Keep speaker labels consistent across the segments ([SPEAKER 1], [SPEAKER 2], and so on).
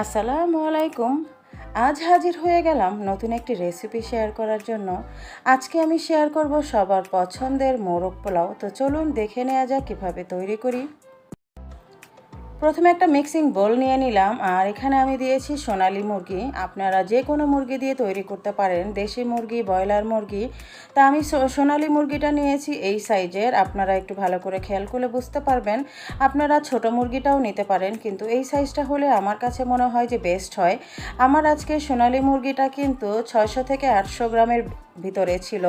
[SPEAKER 1] আসসালামু আলাইকুম আজ হাজির হয়ে গেলাম নতুন একটি রেসিপি শেয়ার করার জন্য। আজকে আমি শেয়ার করব সবার পছন্দের মোরগ পোলাও। তো চলুন দেখে নেওয়া যাক কীভাবে তৈরি করি। প্রথমে একটা মিক্সিং বোল নিয়ে নিলাম, আর এখানে আমি দিয়েছি সোনালি মুরগি। আপনারা যে কোনো মুরগি দিয়ে তৈরি করতে পারেন, দেশি মুরগি, ব্রয়লার মুরগি। তা আমি সোনালি মুরগিটা নিয়েছি এই সাইজের আপনারা একটু ভালো করে খেয়াল করলে বুঝতে পারবেন। আপনারা ছোট মুরগিটাও নিতে পারেন, কিন্তু এই সাইজটা হলে আমার কাছে মনে হয় যে বেস্ট হয়। আমার আজকে সোনালি মুরগিটা কিন্তু ছয়শো থেকে আটশো গ্রামের ভিতরে ছিল।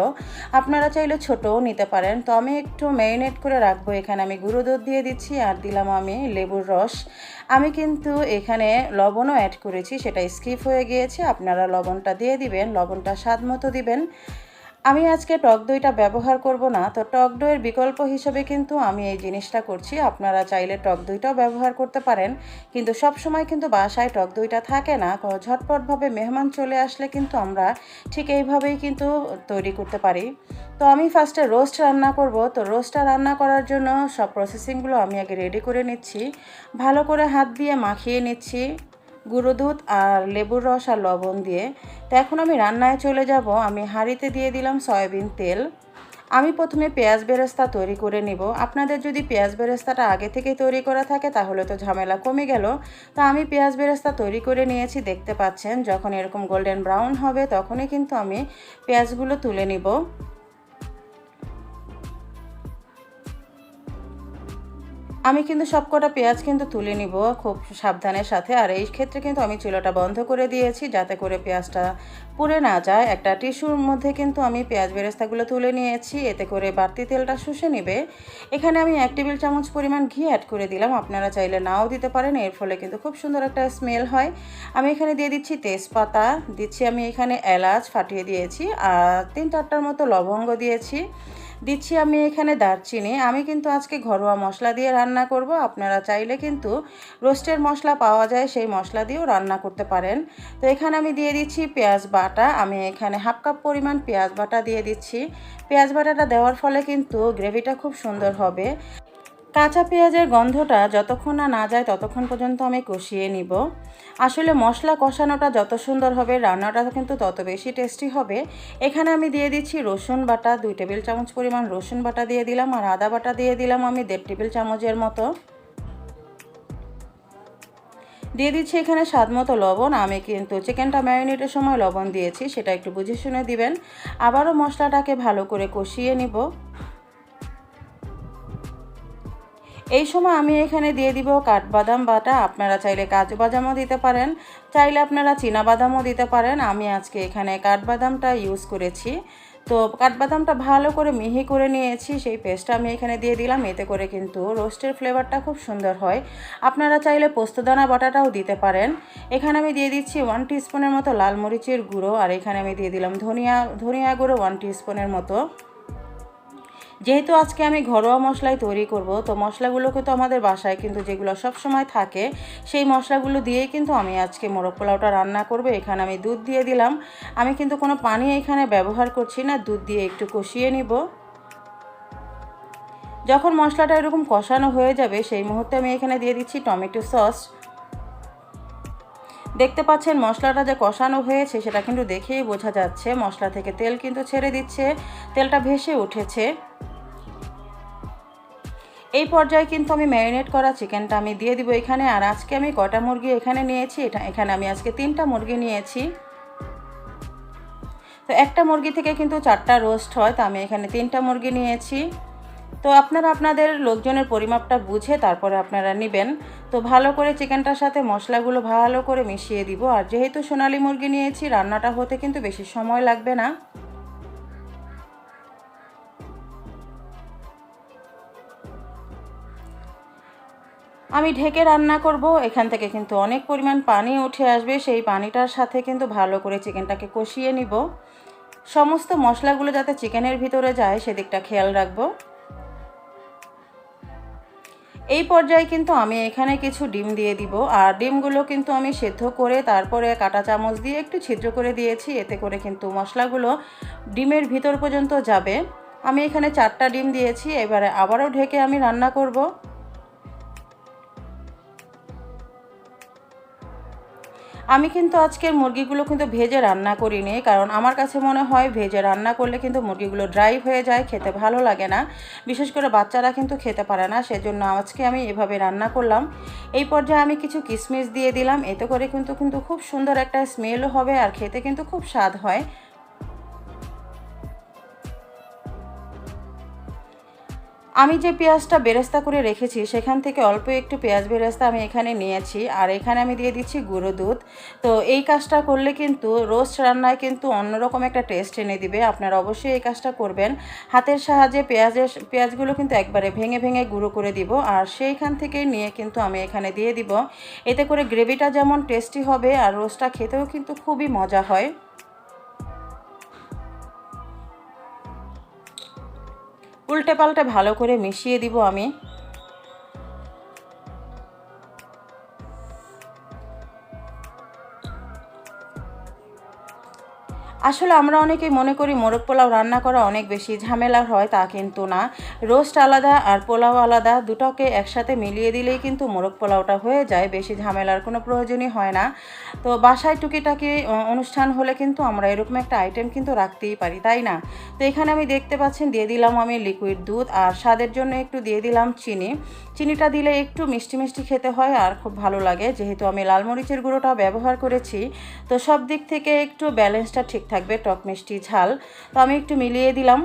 [SPEAKER 1] আপনারা চাইলে ছোটও নিতে পারেন। তো আমি একটু ম্যারিনেট করে রাখব। এখানে আমি গুঁড়ো দুধ দিয়ে দিচ্ছি আর দিলাম আমি লেবুর রস। আমি কিন্তু এখানে লবণও অ্যাড করেছি, সেটা স্কিপ হয়ে গিয়েছে। আপনারা লবণটা দিয়ে দিবেন, লবণটা স্বাদ মতো দিবেন। আমি আজকে টক দইটা ব্যবহার করব না, তো টক দইয়ের বিকল্প হিসেবে কিন্তু আমি এই জিনিসটা করছি। আপনারা চাইলে টক দইটাও ব্যবহার করতে পারেন, কিন্তু সব সময় কিন্তু বাসায় টক দইটা থাকে না। ঝটপটভাবে মেহমান চলে আসলে কিন্তু আমরা ঠিক এইভাবেই কিন্তু তৈরি করতে পারি। তো আমি ফার্স্টে রোস্ট রান্না করব। তো রোস্টটা রান্না করার জন্য সব প্রসেসিংগুলো আমি আগে রেডি করে নিচ্ছি। ভালো করে হাত দিয়ে মাখিয়ে নিচ্ছি। গুঁড়ো দুধ আর লেবুর রস আর লবণ দিয়ে। তো এখন আমি রান্নায় চলে যাব। আমি হাঁড়িতে দিয়ে দিলাম সয়াবিন তেল। আমি প্রথমে পেঁয়াজ বেরেস্তা তৈরি করে নিব। আপনাদের যদি পেঁয়াজ বেরেস্তাটা আগে থেকেই তৈরি করা থাকে, তাহলে তো ঝামেলা কমে গেল। তো আমি পেঁয়াজ বেরেস্তা তৈরি করে নিয়েছি, দেখতে পাচ্ছেন। যখন এরকম গোল্ডেন ব্রাউন হবে, তখনই কিন্তু আমি পেঁয়াজগুলো তুলে নিব। আমি কিন্তু সবকটা পেঁয়াজ কিন্তু তুলে নিব খুব সাবধানের সাথে। আর এই ক্ষেত্রে কিন্তু আমি চুলাটা বন্ধ করে দিয়েছি যাতে করে পেঁয়াজটা পুড়ে না যায়। একটা টিস্যুর মধ্যে কিন্তু আমি পেঁয়াজ বেরেস্তাগুলো তুলে নিয়েছি, এতে করে বাড়তি তেলটা শুষে নেবে। এখানে আমি এক টেবিল চামচ পরিমাণ ঘি অ্যাড করে দিলাম, আপনারা চাইলে নাও দিতে পারেন, এর ফলে কিন্তু খুব সুন্দর একটা স্মেল হয়। আমি এখানে দিয়ে দিচ্ছি তেজপাতা, দিচ্ছি আমি এখানে এলাচ ফাটিয়ে দিয়েছি, আর তিন চারটার মতো লবঙ্গ দিয়েছি। দিচ্ছি আমি এখানে দারচিনি। আমি কিন্তু আজকে ঘরোয়া মশলা দিয়ে রান্না করব। আপনারা চাইলে কিন্তু রোস্টের মশলা পাওয়া যায়, সেই মশলা দিয়েও রান্না করতে পারেন। তো এখানে আমি দিয়ে দিচ্ছি পেঁয়াজ বাটা। আমি এখানে হাফ কাপ পরিমাণ পেঁয়াজ বাটা দিয়ে দিচ্ছি। পেঁয়াজ বাটাটা দেওয়ার ফলে কিন্তু গ্রেভিটা খুব সুন্দর হবে। কাঁচা পেঁয়াজের গন্ধটা যতক্ষণ না না যায় ততক্ষণ পর্যন্ত আমি কষিয়ে নিব। আসলে মশলা কষানোটা যত সুন্দর হবে, রান্নাটা কিন্তু তত বেশি টেস্টি হবে। এখানে আমি দিয়ে দিচ্ছি রসুন বাটা, দুই টেবিল চামচ পরিমাণ রসুন বাটা দিয়ে দিলাম আর আদা বাটা দিয়ে দিলাম আমি দেড় টেবিল চামচের মতো। দিয়ে দিচ্ছি এখানে স্বাদ মতো লবণ। আমি কিন্তু চিকেনটা ম্যারিনেটের সময় লবণ দিয়েছি, সেটা একটু বুঝে শুনে দিবেন। আবারও মশলাটাকে ভালো করে কষিয়ে নিব। এই সময় আমি এখানে দিয়ে দিব কাঠবাদাম বাটা। আপনারা চাইলে কাজু বাদামও দিতে পারেন, চাইলে আপনারা বাদামও দিতে পারেন। আমি আজকে এখানে কাঠবাদামটা ইউজ করেছি। তো কাঠবাদামটা ভালো করে মিহি করে নিয়েছি, সেই পেস্টটা আমি এখানে দিয়ে দিলাম। এতে করে কিন্তু রোস্টের ফ্লেভারটা খুব সুন্দর হয়। আপনারা চাইলে পোস্তদানা বাটাটাও দিতে পারেন। এখানে আমি দিয়ে দিচ্ছি ওয়ান টিস্পুনের মতো লাল মরিচের গুঁড়ো, আর এখানে আমি দিয়ে দিলাম ধনিয়া ধনিয়া গুঁড়ো ওয়ান টিস্পুনের মতো। যেহেতু আজকে আমি ঘরোয়া মশলাই তৈরি করব, তো মশলাগুলোকে তো আমাদের বাসায় কিন্তু যেগুলো সব সময় থাকে, সেই মশলাগুলো দিয়েই কিন্তু আমি আজকে মোরগ পোলাওটা রান্না করব। এখানে আমি দুধ দিয়ে দিলাম। আমি কিন্তু কোনো পানি এখানে ব্যবহার করছি না, দুধ দিয়ে একটু কষিয়ে নিব। যখন মশলাটা এরকম কষানো হয়ে যাবে, সেই মুহূর্তে আমি এখানে দিয়ে দিচ্ছি টমেটো সস। দেখতে পাচ্ছেন মশলাটা যে কষানো হয়েছে, সেটা কিন্তু দেখেই বোঝা যাচ্ছে। মশলা থেকে তেল কিন্তু ছেড়ে দিচ্ছে, তেলটা ভেসে উঠেছে। এই পর্যায়ে কিন্তু আমি ম্যারিনেট করা চিকেনটা আমি দিয়ে দিব এখানে। আর আজকে আমি কটা মুরগি এখানে নিয়েছি? এটা এখানে আমি আজকে তিনটা মুরগি নিয়েছি। তো একটা মুরগি থেকে কিন্তু চারটা রোস্ট হয়, তো আমি এখানে তিনটা মুরগি নিয়েছি। তো আপনারা আপনাদের লোকজনের পরিমাপটা বুঝে তারপরে আপনারা নেবেন। তো ভালো করে চিকেনটার সাথে মশলাগুলো ভালো করে মিশিয়ে দিব। আর যেহেতু সোনালি মুরগি নিয়েছি, রান্নাটা হতে কিন্তু বেশি সময় লাগবে না। আমি ঢেকে রান্না করব। এখান থেকে কিন্তু অনেক পরিমাণ পানি উঠে আসবে। সেই পানিটার সাথে কিন্তু ভালো করে চিকেনটাকে কষিয়ে নিব। সমস্ত মশলাগুলো যাতে চিকেনের ভিতরে যায়, সেদিকটা খেয়াল রাখব। এই পর্যায়ে কিন্তু আমি এখানে কিছু ডিম দিয়ে দিব। আর ডিমগুলো কিন্তু আমি সেদ্ধ করে তারপরে কাটা চামচ দিয়ে একটু ছিদ্র করে দিয়েছি। এতে করে কিন্তু মশলাগুলো ডিমের ভিতর পর্যন্ত যাবে। আমি এখানে চারটা ডিম দিয়েছি। এবারে আবারও ঢেকে আমি রান্না করব। আমি কিন্তু আজকের মুরগিগুলো কিন্তু ভেজে রান্না করিনি, কারণ আমার কাছে মনে হয় ভেজে রান্না করলে কিন্তু মুরগিগুলো ড্রাই হয়ে যায়, খেতে ভালো লাগে না। বিশেষ করে বাচ্চারা কিন্তু খেতে পারে না, সেজন্য আজকে আমি এভাবে রান্না করলাম। এই পর্যায়ে আমি কিছু কিশমিশ দিয়ে দিলাম, এতে করে কিন্তু কিন্তু খুব সুন্দর একটা স্মেলও হবে আর খেতে কিন্তু খুব স্বাদ হয়। আমি যে পেঁয়াজটা বেরেস্তা করে রেখেছি, সেখান থেকে অল্প একটু পেঁয়াজ বেরেস্তা আমি এখানে নিয়েছি, আর এখানে আমি দিয়ে দিচ্ছি গুঁড়ো দুধ। তো এই কাজটা করলে কিন্তু রোস্ট রান্নায় কিন্তু অন্যরকম একটা টেস্ট এনে দিবে। আপনারা অবশ্যই এই কাজটা করবেন। হাতের সাহায্যে পেঁয়াজের, পেঁয়াজগুলো কিন্তু একবারে ভেঙে ভেঙে গুঁড়ো করে দিব, আর সেইখান থেকে নিয়ে কিন্তু আমি এখানে দিয়ে দিব। এতে করে গ্রেভিটা যেমন টেস্টি হবে, আর রোস্টটা খেতেও কিন্তু খুবই মজা হয়। উল্টে পাল্টে ভালো করে মিশিয়ে দিব আমি। আসলে আমরা অনেকেই মনে করি মোরগ পোলাও রান্না করা অনেক বেশি ঝামেলার হয়, তা কিন্তু না। রোস্ট আলাদা আর পোলাও আলাদা, দুটোকে একসাথে মিলিয়ে দিলেই কিন্তু মোরগ পোলাওটা হয়ে যায়, বেশি ঝামেলার কোনো প্রয়োজনই হয় না। তো বাসায় টুকিটাকি অনুষ্ঠান হলে কিন্তু আমরা এরকম একটা আইটেম কিন্তু রাখতেই পারি, তাই না? তো এখানে আমি দেখতে পাচ্ছেন, দিয়ে দিলাম আমি লিকুইড দুধ আর স্বাদের জন্য একটু দিয়ে দিলাম চিনি। চিনিটা দিলে একটু মিষ্টি মিষ্টি খেতে হয় আর খুব ভালো লাগে। যেহেতু আমি লাল মরিচের গুঁড়োটা ব্যবহার করেছি, তো সব দিক থেকে একটু ব্যালেন্সটা ঠিক থাকবে, টক মিষ্টি ঝাল। তো আমি একটু মিলিয়ে দিলাম।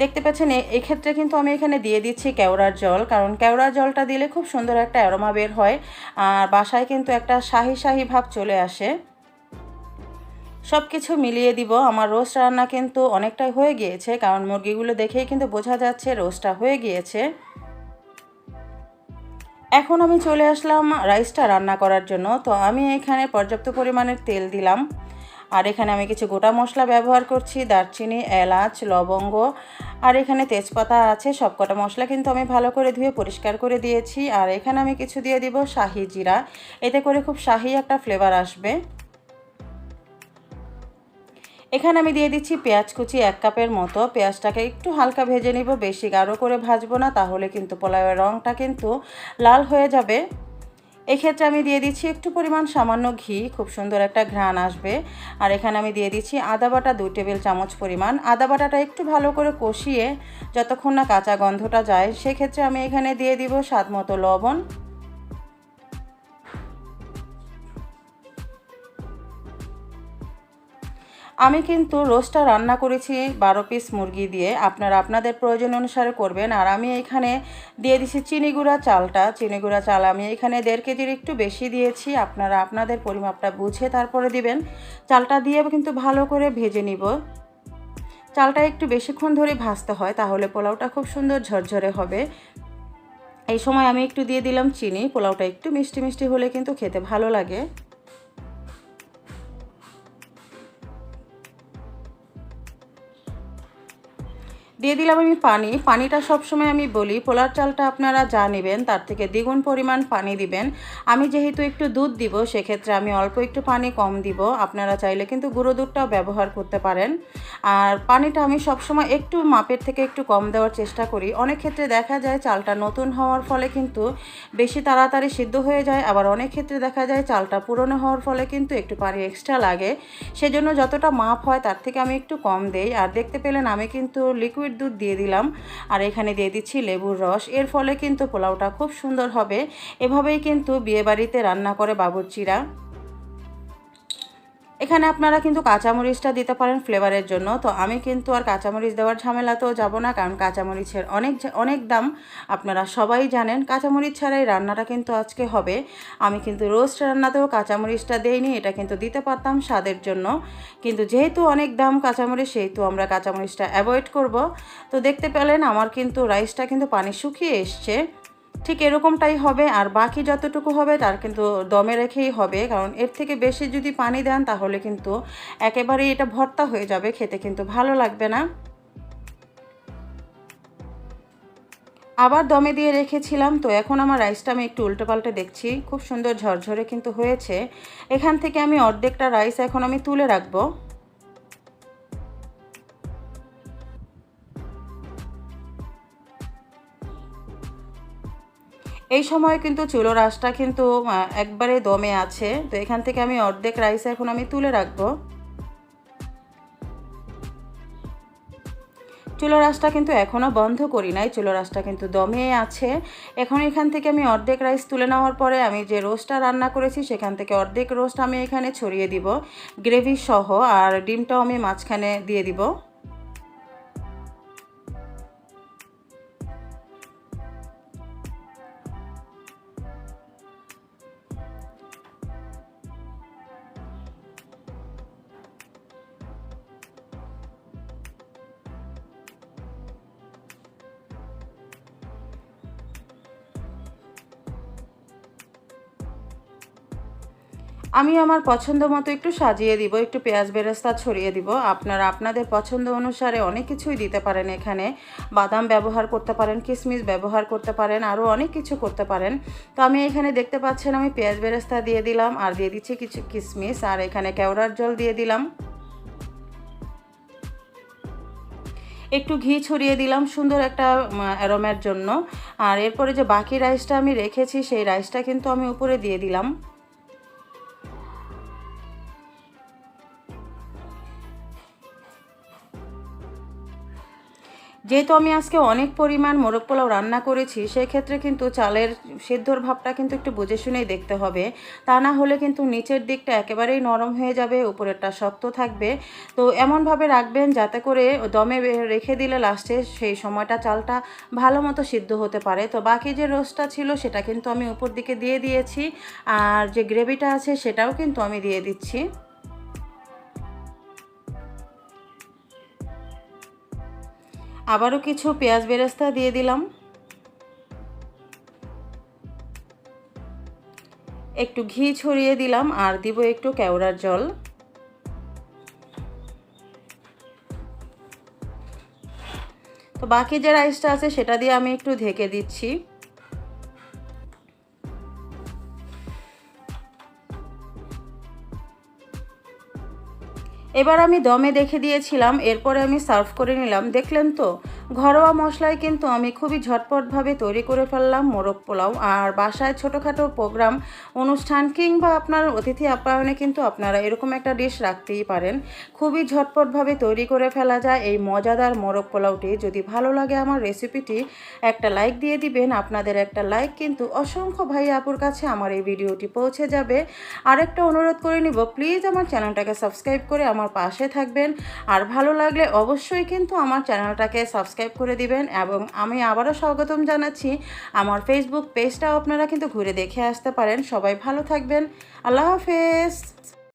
[SPEAKER 1] দেখতে পাচ্ছেন এক্ষেত্রে কিন্তু আমি এখানে দিয়ে দিচ্ছি কেওড়ার জল, কারণ কেওড়ার জলটা দিলে খুব সুন্দর একটা অ্যারোমা বের হয়, আর বাসায় কিন্তু একটা শাহি শাহি ভাব চলে আসে। সব কিছু মিলিয়ে দিব। আমার রোস্ট রান্না কিন্তু অনেকটাই হয়ে গিয়েছে, কারণ মুরগিগুলো দেখেই কিন্তু বোঝা যাচ্ছে রোস্টটা হয়ে গিয়েছে। এখন আমি চলে আসলাম রাইসটা রান্না করার জন্য। তো আমি এখানে পর্যাপ্ত পরিমাণের তেল দিলাম। আর এখানে আমি কিছু গোটা মশলা ব্যবহার করছি, দারচিনি, এলাচ, লবঙ্গ। আর এখানে তেজপাতা আছে, সবকটা মশলা কিন্তু আমি ভালো করে ধুয়ে পরিষ্কার করে দিয়েছি। আর এখানে আমি কিছু দিয়ে দিব শাহি জিরা। এতে করে খুব শাহি একটা ফ্লেভার আসবে। এখানে আমি দিয়ে দিচ্ছি পেঁয়াজ কুচি এক কাপের মতো। পেঁয়াজটাকে একটু হালকা ভেজে নিব, বেশি গাঢ় করে ভাজবো না, তাহলে কিন্তু পোলাওয়ের রঙটা কিন্তু লাল হয়ে যাবে। এক্ষেত্রে আমি দিয়ে দিচ্ছি একটু পরিমাণ সামান্য ঘি, খুব সুন্দর একটা ঘ্রাণ আসবে। আর এখানে আমি দিয়ে দিচ্ছি আদা বাটা দুই টেবিল চামচ পরিমাণ। আদা বাটাটা একটু ভালো করে কষিয়ে যতক্ষণ না কাঁচা গন্ধটা যায়, সেক্ষেত্রে আমি এখানে দিয়ে দিব স্বাদ মতো লবণ। আমি কিন্তু রোস্টটা রান্না করেছি বারো পিস মুরগি দিয়ে। আপনারা আপনাদের প্রয়োজন অনুসারে করবেন। আর আমি এখানে দিয়ে দিছি চিনি গুঁড়া চালটা। চিনি গুঁড়া চাল আমি এখানে দেড় কেজির একটু বেশি দিয়েছি। আপনারা আপনাদের পরিমাপটা বুঝে তারপরে দিবেন। চালটা দিয়ে কিন্তু ভালো করে ভেজে নিব। চালটা একটু বেশিক্ষণ ধরে ভাজতে হয়, তাহলে পোলাওটা খুব সুন্দর ঝরঝরে হবে। এই সময় আমি একটু দিয়ে দিলাম চিনি। পোলাওটা একটু মিষ্টি মিষ্টি হলে কিন্তু খেতে ভালো লাগে। দিয়ে দিলাম আমি পানি। পানিটা সবসময় আমি বলি, পোলার চালটা আপনারা যা নেবেন তার থেকে দ্বিগুণ পরিমাণ পানি দিবেন। আমি যেহেতু একটু দুধ দিব, সেক্ষেত্রে আমি অল্প একটু পানি কম দিব। আপনারা চাইলে কিন্তু গুঁড়ো দুধটাও ব্যবহার করতে পারেন। আর পানিটা আমি সবসময় একটু মাপের থেকে একটু কম দেওয়ার চেষ্টা করি। অনেক ক্ষেত্রে দেখা যায় চালটা নতুন হওয়ার ফলে কিন্তু বেশি তাড়াতাড়ি সিদ্ধ হয়ে যায়। আবার অনেক ক্ষেত্রে দেখা যায় চালটা পুরনো হওয়ার ফলে কিন্তু একটু পানি এক্সট্রা লাগে। সেজন্য যতটা মাপ হয় তার থেকে আমি একটু কম দেই। আর দেখতে পেলেন আমি কিন্তু লিকুইড দুধ দিয়ে দিলাম। আর এখানে দিয়ে দিচ্ছি লেবুর রস। এর ফলে কিন্তু পোলাওটা খুব সুন্দর হবে। এভাবেই কিন্তু বিয়েবাড়িতে রান্না করে বাবুর্চিরা। এখানে আপনারা কিন্তু কাঁচামরিচটা দিতে পারেন ফ্লেভারের জন্য। তো আমি কিন্তু আর কাঁচামরিচ দেওয়ার ঝামেলাতেও যাব না, কারণ কাঁচামরিচের অনেক অনেক দাম। আপনারা সবাই জানেন কাঁচামরিচ ছাড়াই রান্নাটা কিন্তু আজকে হবে। আমি কিন্তু রোস্ট রান্নাতেও কাঁচামরিচটা দেইনি, এটা কিন্তু দিতে পারতাম স্বাদের জন্য। কিন্তু যেহেতু অনেক দাম কাঁচামরিচ, সেহেতু আমরা কাঁচামরিচটা অ্যাভয়েড করব। তো দেখতে পেলেন আমার কিন্তু রাইসটা কিন্তু পানি শুকিয়ে এসছে। ঠিক এরকমটাই হবে, আর বাকি যতটুকু হবে তার কিন্তু দমে রেখেই হবে। কারণ এর থেকে বেশি যদি পানি দেন তাহলে কিন্তু একেবারেই এটা ভর্তা হয়ে যাবে খেতে, কিন্তু ভালো লাগবে না। আবার দমে দিয়ে রেখেছিলাম, তো এখন আমার রাইসটা আমি একটু উল্টে পাল্টে দেখছি। খুব সুন্দর ঝরঝরে কিন্তু হয়েছে। এখান থেকে আমি অর্ধেকটা রাইস এখন আমি তুলে রাখব। এই সময় কিন্তু চুলো রাসটা কিন্তু একবারে দমে আছে। তো এখান থেকে আমি অর্ধেক রাইস এখন আমি তুলে রাখব। চুলো রাসটা কিন্তু এখনও বন্ধ করি নাই চুলো রাসটা কিন্তু দমে আছে। এখন এখান থেকে আমি অর্ধেক রাইস তুলে নেওয়ার পরে আমি যে রোস্টটা রান্না করেছি, সেখান থেকে অর্ধেক রোস্ট আমি এখানে ছড়িয়ে দিব গ্রেভি সহ, আর ডিমটাও আমি মাঝখানে দিয়ে দিব। আমি আমার পছন্দ মতো একটু সাজিয়ে দিব, একটু পেঁয়াজ বেরেস্তা ছড়িয়ে দিব। আপনারা আপনাদের পছন্দ অনুসারে অনেক কিছুই দিতে পারেন এখানে। বাদাম ব্যবহার করতে পারেন কিশমিশ ব্যবহার করতে পারেন আরও অনেক কিছু করতে পারেন। তো আমি এখানে দেখতে পাচ্ছেন আমি পেঁয়াজ বেরেস্তা দিয়ে দিলাম, আর দিয়ে দিচ্ছি কিছু কিশমিশ আর এখানে কেওড়ার জল দিয়ে দিলাম। একটু ঘি ছড়িয়ে দিলাম সুন্দর একটা অ্যারোমের জন্য। আর এরপরে যে বাকি রাইসটা আমি রেখেছি, সেই রাইসটা কিন্তু আমি উপরে দিয়ে দিলাম। যেহেতু আমি আজকে অনেক পরিমাণ মোরগ পোলাও রান্না করেছি, সেক্ষেত্রে কিন্তু চালের সিদ্ধর ভাবটা কিন্তু একটু বুঝে শুনেই দেখতে হবে। তা না হলে কিন্তু নিচের দিকটা একেবারেই নরম হয়ে যাবে, উপরেরটা শক্ত থাকবে। তো এমনভাবে রাখবেন যাতে করে দমে রেখে দিলে লাস্টে সেই সময়টা চালটা ভালো মতো সিদ্ধ হতে পারে। তো বাকি যে রোস্টটা ছিল সেটা কিন্তু আমি উপর দিকে দিয়ে দিয়েছি, আর যে গ্রেভিটা আছে সেটাও কিন্তু আমি দিয়ে দিচ্ছি। আবারও কিছু পেঁয়াজ বেরেস্তা দিয়ে দিলাম। একটু ঘি ছড়িয়ে দিলাম আর দিব একটু কেওড়ার জল। তো বাকি যে রাইসটা আছে সেটা দিয়ে আমি একটু ঢেকে দিচ্ছি। এবার আমি দমে দেখে দিয়েছিলাম এরপরে আমি সার্ভ করে নিলাম। দেখলেন তো? ঘরোয়া মশলায় কিন্তু আমি খুবই ঝটপটভাবে তৈরি করে ফেললাম মোরগ পোলাও। আর বাসায় ছোটোখাটো প্রোগ্রাম, অনুষ্ঠান কিংবা আপনার অতিথি আপ্যায়নে কিন্তু আপনারা এরকম একটা ডিশ রাখতেই পারেন। খুবই ঝটপটভাবে তৈরি করে ফেলা যায় এই মজাদার মোরগ পোলাওটি। যদি ভালো লাগে আমার রেসিপিটি একটা লাইক দিয়ে দিবেন। আপনাদের একটা লাইক কিন্তু অসংখ্য ভাই আপুর কাছে আমার এই ভিডিওটি পৌঁছে যাবে। আরেকটা অনুরোধ করে নিব প্লিজ আমার চ্যানেলটাকে সাবস্ক্রাইব করে আমার পাশে থাকবেন। আর ভালো লাগলে অবশ্যই কিন্তু আমার চ্যানেলটাকে সাবস্ক্রাইব করে দিবেন এবং আমি আবারও স্বাগতম জানাচ্ছি। আমার ফেসবুক পেজটাও আপনারা কিন্তু ঘুরে দেখে আসতে পারেন। সবাই ভালো থাকবেন। আল্লাহ হাফেজ।